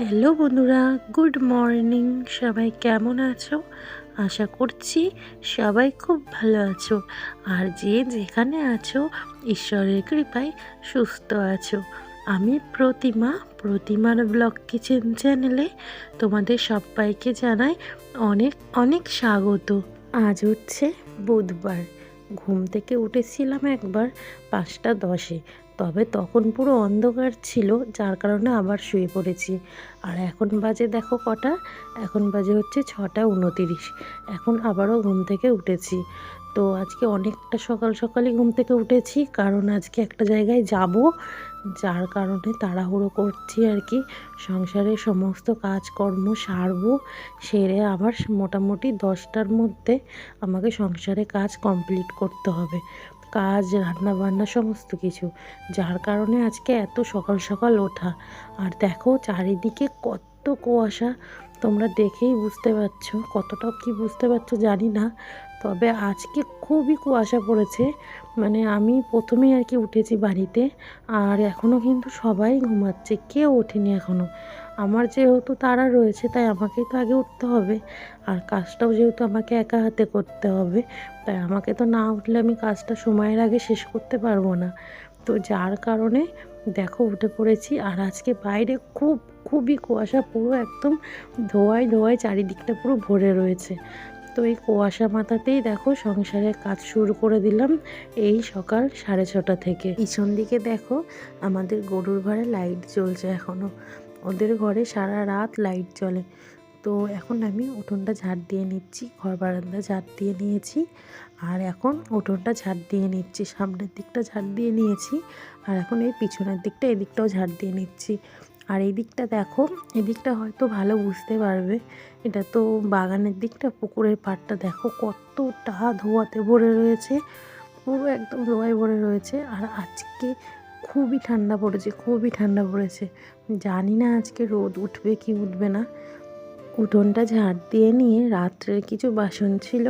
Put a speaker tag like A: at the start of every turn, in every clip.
A: Hello বন্ধুরা, good morning. সবাই কেমন আছো? আশা করছি সবাই খুব ভালো আছো। আর যে যেখানে আছো, ঈশ্বরের কৃপায় সুস্থ আছো। আমি প্রতিমা, প্রতিমার ব্লগ কিচেন চ্যানেলে তোমাদের সবাইকে জানাই অনেক অনেক স্বাগত। আজ হচ্ছে বুধবার। ঘুম থেকে উঠেছিলাম একবার পাঁচটা দশে। তবে তখন পুরো অন্ধকার ছিল, যার কারণে আবার শুয়ে পড়েছি। আর এখন বাজে দেখো কটা? এখন বাজে হচ্ছে ছটা উনতিরিশ। এখন আবারও ঘুম থেকে উঠেছি। তো আজকে অনেকটা সকাল সকালই ঘুম থেকে উঠেছি, কারণ আজকে একটা জায়গায় যাব, যার কারণে তাড়াহুড়ো করছি আর কি। সংসারের সমস্ত কাজকর্ম সারবো, সেরে আবার মোটামুটি দশটার মধ্যে আমাকে সংসারে কাজ কমপ্লিট করতে হবে। কাজ রান্না বান্না সমস্ত কিছু। যার কারণে আজকে এত সকাল সকাল ওঠা। আর দেখো চারিদিকে কত কুয়াশা। তোমরা দেখেই বুঝতে পারছ। কতটা কি বুঝতে পারছ জানি না। তবে আজকে খুবই কুয়াশা পড়েছে। মানে আমি প্রথমেই আর কি উঠেছি বাড়িতে। আর এখনও কিন্তু সবাই ঘুমাচ্ছে। কেউ ওঠেনি এখনও আমার যেহেতু তারা রয়েছে, তাই আমাকেই তো আগে উঠতে হবে। আর কাজটাও যেহেতু আমাকে একা হাতে করতে হবে, তাই আমাকে তো না উঠলে আমি কাজটা সময়ের আগে শেষ করতে পারব না। তো যার কারণে দেখো উঠে পড়েছি, আর আজকে বাইরে খুব, খুবই কুয়াশা, পুরো একদম ধোয়ায় ধোয়ায় চারিদিকটা পুরো ভরে রয়েছে। তো এই কুয়াশা মাথাতেই দেখো সংসারের কাজ শুরু করে দিলাম এই সকাল সাড়ে ছটা থেকে। পিছন দিকে দেখো আমাদের গরুর ঘরে লাইট জ্বলছে এখনও ওদের ঘরে সারা রাত লাইট জ্বলে। তো এখন আমি উঠোনটা ঝাড় দিয়ে নিচ্ছি, ঘর বারান্দা ঝাড় দিয়ে নিয়েছি। আর এখন উঠোনটা ঝাড় দিয়ে নিচ্ছি, সামনের দিকটা ঝাড় দিয়ে নিয়েছি। আর এখন এই পিছনের দিকটা, এদিকটাও ঝাড় দিয়ে নিচ্ছি। আর এই দিকটা দেখো এদিকটা হয়তো ভালো বুঝতে পারবে। এটা তো বাগানের দিকটা, পুকুরের পাড়টা দেখো কতটা ধোয়াতে ভরে রয়েছে। পুরো একদম ধোয়ায় ভরে রয়েছে। আর আজকে খুবই ঠান্ডা পড়েছে, খুবই ঠান্ডা পড়েছে। জানি না আজকে রোদ উঠবে কি উঠবে না। উঠোনটা ঝাড় দিয়ে নিয়ে রাত্রের কিছু বাসন ছিল,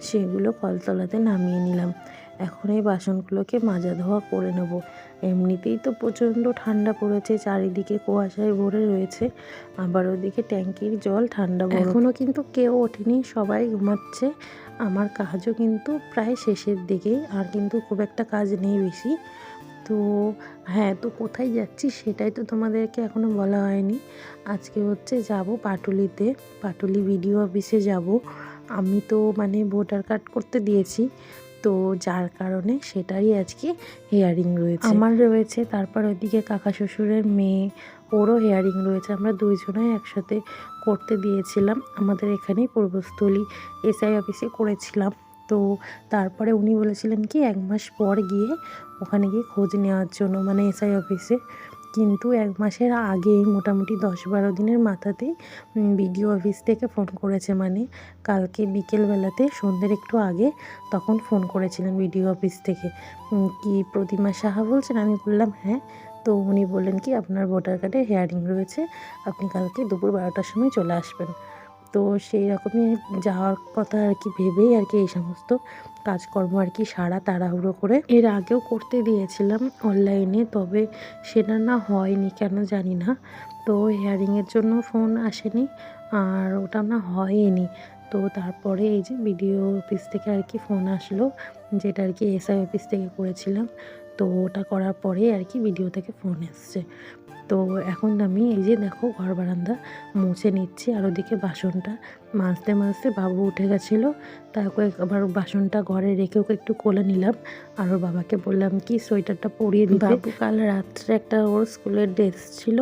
A: সেগুলো কলতলাতে নামিয়ে নিলাম। এখন এই বাসনগুলোকে মাজা ধোয়া করে নেব। এমনিতেই তো প্রচণ্ড ঠান্ডা পড়েছে, চারিদিকে কুয়াশায় ভরে রয়েছে, আবার ওদিকে ট্যাঙ্কির জল ঠান্ডা এখনও কিন্তু কেউ ওঠেনি, সবাই ঘুমাচ্ছে। আমার কাজও কিন্তু প্রায় শেষের দিকেই আর কিন্তু খুব একটা কাজ নেই বেশি। তো হ্যাঁ তো কোথায় যাচ্ছি সেটাই তো তোমাদেরকে এখনও বলা হয়নি। আজকে হচ্ছে যাব পাটুলিতে, পাটুলি বিডিও অফিসে যাব। আমি তো মানে ভোটার কার্ড করতে দিয়েছি, তো যার কারণে সেটারই আজকে হেয়ারিং রয়েছে। আমার রয়েছে, তারপর ওইদিকে কাকা শ্বশুরের মেয়ে, ওরও হেয়ারিং রয়েছে। আমরা দুইজনাই একসাথে করতে দিয়েছিলাম। আমাদের এখানেই পূর্বস্থলী এসআই অফিসে করেছিলাম। তো তারপরে উনি বলেছিলেন কি, এক মাস পর গিয়ে ওখানে গিয়ে খোঁজ নেওয়ার জন্য মানে এসআই অফিসে। কিন্তু এক মাসের আগেই মোটামুটি দশ বারো দিনের মাথাতেই বিডিও অফিস থেকে ফোন করেছে মানে কালকে বিকেলবেলাতে সন্ধ্যের একটু আগে তখন ফোন করেছিলেন বিডিও অফিস থেকে। কি প্রতিমা সাহা বলছেন? আমি বললাম হ্যাঁ। তো উনি বললেন কি, আপনার ভোটার কার্ডে হেয়ারিং রয়েছে। আপনি কালকে দুপুর বারোটার সময় চলে আসবেন। তো সেই রকমই যাওয়ার কথা আর কি ভেবেই আর কি এই সমস্ত কাজকর্ম আর কি সারা তাড়াহুড়ো করে এর আগেও করতে দিয়েছিলাম অনলাইনে, তবে সেটা না হয়নি, কেন জানি না। তো হেয়ারিংয়ের জন্য ফোন আসেনি আর ওটা না হয়নি। তো তারপরে এই যে বিডিও অফিস থেকে আর কি ফোন আসলো, যেটা আর কি এসআই অফিস থেকে করেছিলাম। তো ওটা করার পরে আর কি ভিডিও থেকে ফোন এসছে। তো এখন আমি এই যে দেখো ঘর বারান্দা মুছে নিচ্ছি আর ওদিকে বাসনটা মাজতে মাজতে বাবু উঠে গেছিল। তারপরে আবার বাসনটা ঘরে রেখে ওকে একটু কোলে নিলাম। আর ওর বাবাকে বললাম, কি সোয়েটারটা পরিয়ে দিতে? বাবু কাল রাত্রে একটা ওর স্কুলের ড্রেস ছিল,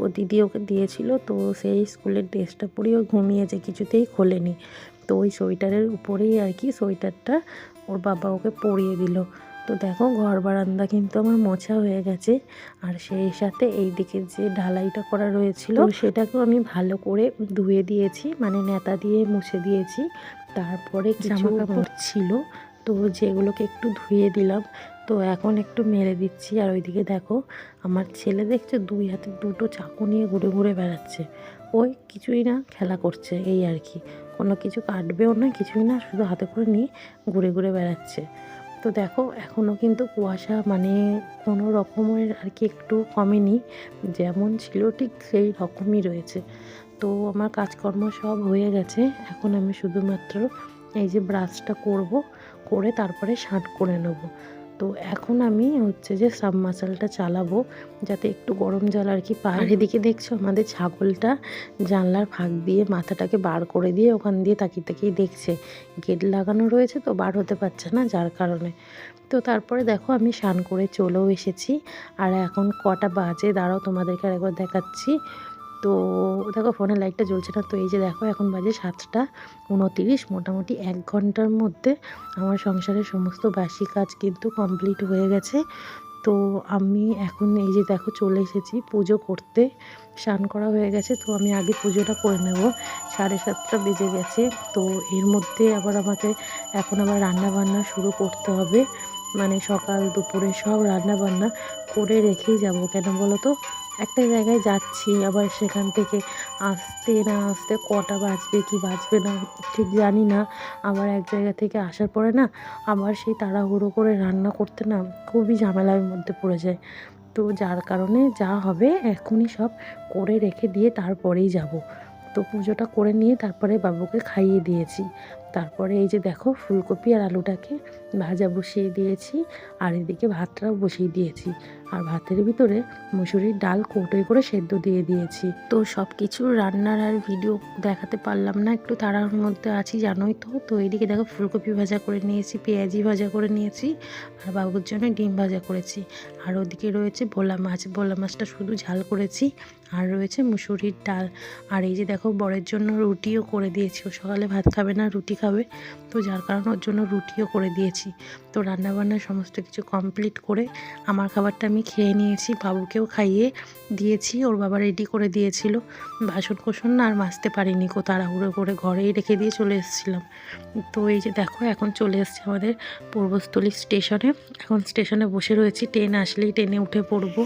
A: ও দিদি ওকে দিয়েছিল। তো সেই স্কুলের ড্রেসটা পরিয়ে ও ঘুমিয়েছে, কিছুতেই খোলেনি। তো ওই সোয়েটারের উপরেই আর কি সোয়েটারটা ওর বাবা ওকে পরিয়ে দিল। তো দেখো ঘর বারান্দা কিন্তু আমার মোছা হয়ে গেছে। আর সেই সাথে এই দিকের যে ঢালাইটা করা রয়েছিল সেটাকেও আমি ভালো করে ধুয়ে দিয়েছি মানে নেতা দিয়ে মুছে দিয়েছি। তারপরে জামা কাপড় ছিল তো যেগুলোকে একটু ধুয়ে দিলাম। তো এখন একটু মেরে দিচ্ছি। আর ওইদিকে দেখো আমার ছেলে দেখছে দুই হাতে দুটো চাকু নিয়ে ঘুরে ঘুরে বেড়াচ্ছে। ওই কিছুই না খেলা করছে এই আর কি। কোনো কিছু কাটবেও না কিছুই না শুধু হাতে করে নিয়ে ঘুরে ঘুরে বেড়াচ্ছে। তো দেখো এখনও কিন্তু কুয়াশা মানে কোনো রকমের আর কি একটু কমেনি। যেমন ছিল ঠিক সেই রকমই রয়েছে। তো আমার কাজকর্ম সব হয়ে গেছে। এখন আমি শুধুমাত্র এই যে ব্রাশটা করব, করে তারপরে শাঁট করে নেব। তো এখন আমি হচ্ছে যে সাবমার্সালটা চালাবো যাতে একটু গরম জল আর কি পায় এদিকে দেখছ? আমাদের ছাগলটা জানলার ফাঁক দিয়ে মাথাটাকে বার করে দিয়ে ওখান দিয়ে তাকিয়ে তাকিয়ে দেখছে। গেট লাগানো রয়েছে তো বার হতে পারছে না যার কারণে। তো তারপরে দেখো আমি স্নান করে চলেও এসেছি। আর এখন কটা বাজে দাঁড়াও তোমাদেরকে আরেকবার দেখাচ্ছি। তো দেখো ফোনে লাইটটা জ্বলছে না, তো এই যে দেখো এখন বাজে সাতটা উনতিরিশ, মোটামুটি এক ঘণ্টার মধ্যে আমার সংসারের সমস্ত বাসি কাজ কিন্তু কমপ্লিট হয়ে গেছে। তো আমি এখন এই যে দেখো চলে এসেছি পুজো করতে, স্নান করা হয়ে গেছে, তো আমি আগে পুজোটা করে নেব, সাড়ে সাতটা বেজে গেছে, তো এর মধ্যে আবার আমাকে এখন আবার রান্না বান্না শুরু করতে হবে। মানে সকাল দুপুরে সব রান্না বান্না করে রেখেই যাব কেন বলো তো? একটা জায়গায় যাচ্ছি, আবার সেখান থেকে আসতে না আসতে কটা বাজবে, কি বাজবে না ঠিক জানি না। আবার এক জায়গা থেকে আসার পরে না আবার সেই তাড়াহুড়ো করে রান্না করতে না খুবই ঝামেলার মধ্যে পড়ে যায়। তো যার কারণে যা হবে এখনই সব করে রেখে দিয়ে তারপরেই যাব। তো পুজোটা করে নিয়ে তারপরে বাবুকে খাইয়ে দিয়েছি। তারপরে এই যে দেখো ফুলকপি আর আলুটাকে ভাজা বসিয়ে দিয়েছি, আর এদিকে ভাতটাও বসিয়ে দিয়েছি। আর ভাতের ভিতরে মুসুরির ডাল কৌটোয় করে সেদ্ধ দিয়ে দিয়েছি। তো সব কিছু রান্নার আর ভিডিও দেখাতে পারলাম না, একটু তাড়ার মধ্যে আছি, জানোই তো। তো এইদিকে দেখো ফুলকপি ভাজা করে নিয়েছি, পেঁয়াজি ভাজা করে নিয়েছি, আর বাবুর জন্য ডিম ভাজা করেছি। আর ওদিকে রয়েছে ভোলা মাছ, ভোলা মাছটা শুধু ঝাল করেছি, আর রয়েছে মুসুরির ডাল। আর এই যে দেখো বরের জন্য রুটিও করে দিয়েছি, ও সকালে ভাত খাবে না, রুটি খাবে তো যার কারণে ওর জন্য রুটিও করে দিয়েছি। তো রান্নাবান্না সমস্ত কিছু কমপ্লিট করে আমার খাবারটা আমি খেয়ে নিয়েছি, বাবুকেও খাইয়ে দিয়েছি, ওর বাবা রেডি করে দিয়েছিল। বাসন কোসন না আর মাজতে পারিনি কো, তাড়াহুড়ো করে ঘরেই রেখে দিয়ে চলে এসেছিলাম। তো এই যে দেখো, এখন চলে এসছে আমাদের পূর্বস্থলী স্টেশনে। এখন স্টেশনে বসে রয়েছি, ট্রেন আসলেই ট্রেনে উঠে পড়ব।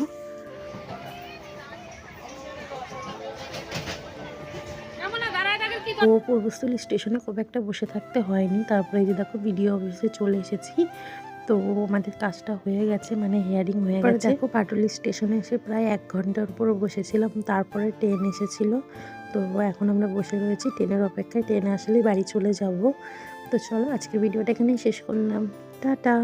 A: তো পূর্বস্থলী স্টেশনে খুব একটা বসে থাকতে হয়নি। তারপরে এই যে দেখো ভিডিও অফিসে চলে এসেছি। তো আমাদের কাজটা হয়ে গেছে মানে হেয়ারিং হয়ে গেছে। দেখো পাটুলি স্টেশনে এসে প্রায় এক ঘণ্টার উপর বসেছিলাম। তারপরে ট্রেন এসেছিল। তো এখন আমরা বসে রয়েছি ট্রেনের অপেক্ষায়। ট্রেনে আসলেই বাড়ি চলে যাব। তো চলো আজকের ভিডিওটা এখানেই শেষ করলাম। টাটা!